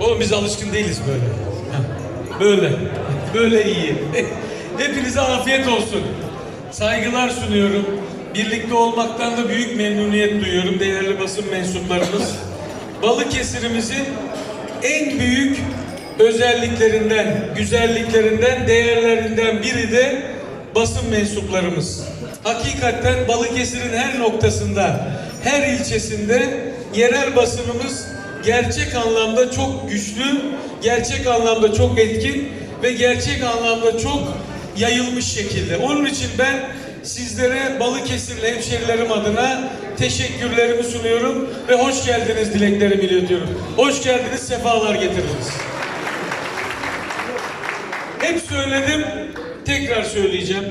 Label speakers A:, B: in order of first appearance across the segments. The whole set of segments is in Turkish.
A: Oğlum biz alışkın değiliz böyle. Böyle. Böyle iyi. Hepinize afiyet olsun. Saygılar sunuyorum. Birlikte olmaktan da büyük memnuniyet duyuyorum değerli basın mensuplarımız. Balıkesir'imizin en büyük özelliklerinden, güzelliklerinden, değerlerinden biri de basın mensuplarımız. Hakikaten Balıkesir'in her noktasında, her ilçesinde yerel basınımız gerçek anlamda çok güçlü, gerçek anlamda çok etkin ve gerçek anlamda çok yayılmış şekilde. Onun için ben sizlere Balıkesirli hemşerilerim adına teşekkürlerimi sunuyorum ve hoş geldiniz dileklerimi iletiyorum. Hoş geldiniz, sefalar getirdiniz. Hep söyledim, tekrar söyleyeceğim.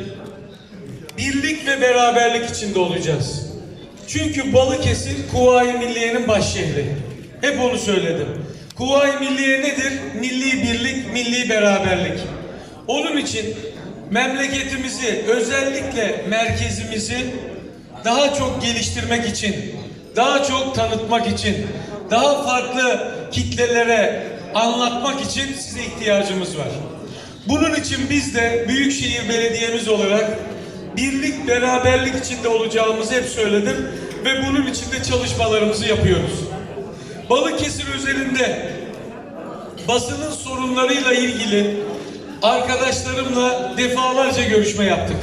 A: Birlik ve beraberlik içinde olacağız. Çünkü Balıkesir Kuvayi Milliye'nin baş şehri. Hep onu söyledim. Kuvayi Milliye nedir? Milli birlik, milli beraberlik. Onun için memleketimizi, özellikle merkezimizi daha çok geliştirmek için, daha çok tanıtmak için, daha farklı kitlelere anlatmak için size ihtiyacımız var. Bunun için biz de Büyükşehir Belediyemiz olarak birlik, beraberlik içinde olacağımızı hep söyledim ve bunun için de çalışmalarımızı yapıyoruz. Balıkesir özelinde basının sorunlarıyla ilgili arkadaşlarımla defalarca görüşme yaptık.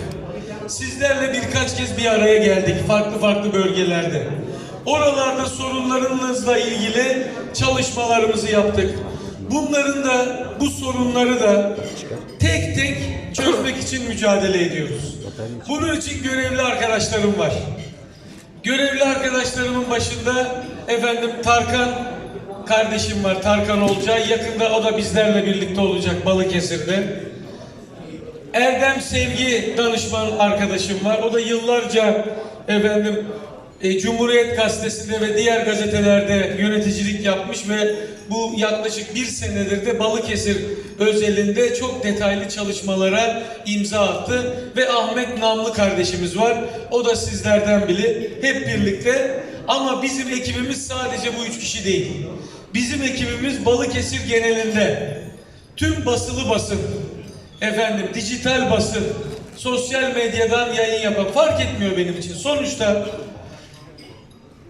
A: Sizlerle birkaç kez bir araya geldik farklı farklı bölgelerde. Oralarda sorunlarınızla ilgili çalışmalarımızı yaptık. Bunların da bu sorunları da tek tek çözmek için mücadele ediyoruz. Bunun için görevli arkadaşlarım var. Görevli arkadaşlarımın başında efendim Tarkan kardeşim var. Tarkan Olcay. Yakında o da bizlerle birlikte olacak Balıkesir'de. Erdem Sevgi danışman arkadaşım var. O da yıllarca efendim e, Cumhuriyet Gazetesi'nde ve diğer gazetelerde yöneticilik yapmış ve bu yaklaşık bir senedir de Balıkesir özelinde çok detaylı çalışmalara imza attı ve Ahmet Namlı kardeşimiz var. O da sizlerden biri. Hep birlikte ama bizim ekibimiz sadece bu üç kişi değil. Bizim ekibimiz Balıkesir genelinde tüm basılı basın, efendim dijital basın, sosyal medyadan yayın yapan fark etmiyor benim için. Sonuçta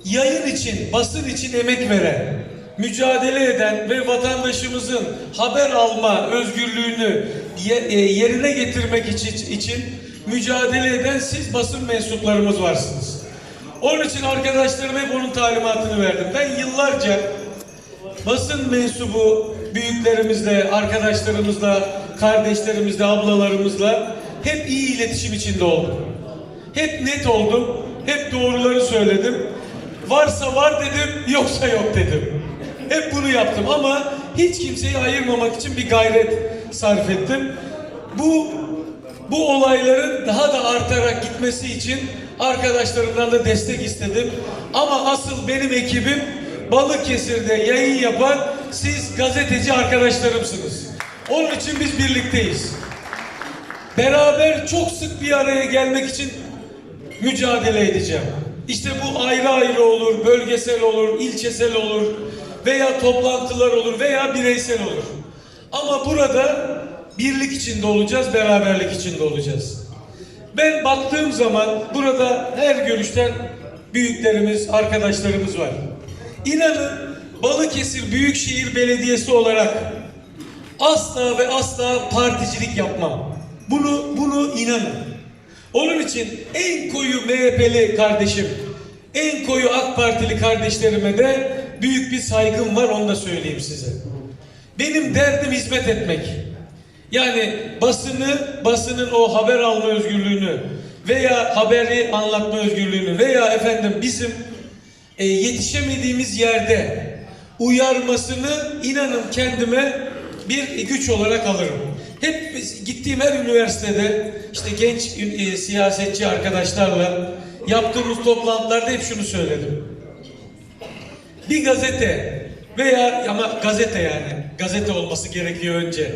A: yayın için, basın için emek veren, mücadele eden ve vatandaşımızın haber alma özgürlüğünü e, yerine getirmek için, için mücadele eden siz basın mensuplarımız varsınız. Onun için arkadaşlarıma hep onun talimatını verdim. Ben yıllarca basın mensubu büyüklerimizle, arkadaşlarımızla, kardeşlerimizle, ablalarımızla hep iyi iletişim içinde oldum. Hep net oldum, hep doğruları söyledim. Varsa var dedim, yoksa yok dedim. Hep bunu yaptım ama hiç kimseyi ayırmamak için bir gayret sarf ettim. Bu bu olayların daha da artarak gitmesi için arkadaşlarımdan da destek istedim. Ama asıl benim ekibim Balıkesir'de yayın yapan siz gazeteci arkadaşlarımsınız. Onun için biz birlikteyiz. Beraber çok sık bir araya gelmek için mücadele edeceğim. İşte bu ayrı ayrı olur, bölgesel olur, ilçesel olur veya toplantılar olur veya bireysel olur. Ama burada birlik içinde olacağız, beraberlik içinde olacağız. Ben baktığım zaman burada her görüşten büyüklerimiz, arkadaşlarımız var. İnanın Balıkesir Büyükşehir Belediyesi olarak asla ve asla particilik yapmam. Bunu bunu inanın. Onun için en koyu MHP'li kardeşim, en koyu AK Partili kardeşlerime de büyük bir saygım var onu da söyleyeyim size. Benim derdim hizmet etmek. Yani basını, basının o haber alma özgürlüğünü veya haberi anlatma özgürlüğünü veya efendim bizim e, yetişemediğimiz yerde uyarmasını inanın kendime bir güç olarak alırım. Hep gittiğim her üniversitede işte genç e, siyasetçi arkadaşlarla yaptığımız toplantılarda hep şunu söyledim. Bir gazete veya ama gazete yani gazete olması gerekiyor önce.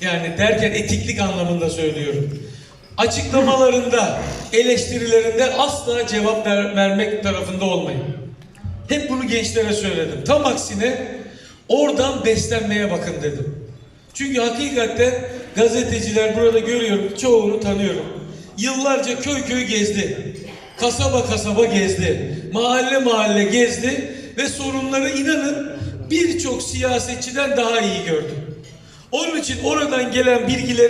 A: Yani derken etiklik anlamında söylüyorum. Açıklamalarında, eleştirilerinde asla cevap ver- vermek tarafında olmayın. Hep bunu gençlere söyledim. Tam aksine Oradan beslenmeye bakın dedim. Çünkü hakikaten gazeteciler burada görüyorum, çoğunu tanıyorum. Yıllarca köy köy gezdi. Kasaba kasaba gezdi. Mahalle mahalle gezdi ve sorunları inanın birçok siyasetçiden daha iyi gördü. Onun için oradan gelen bilgileri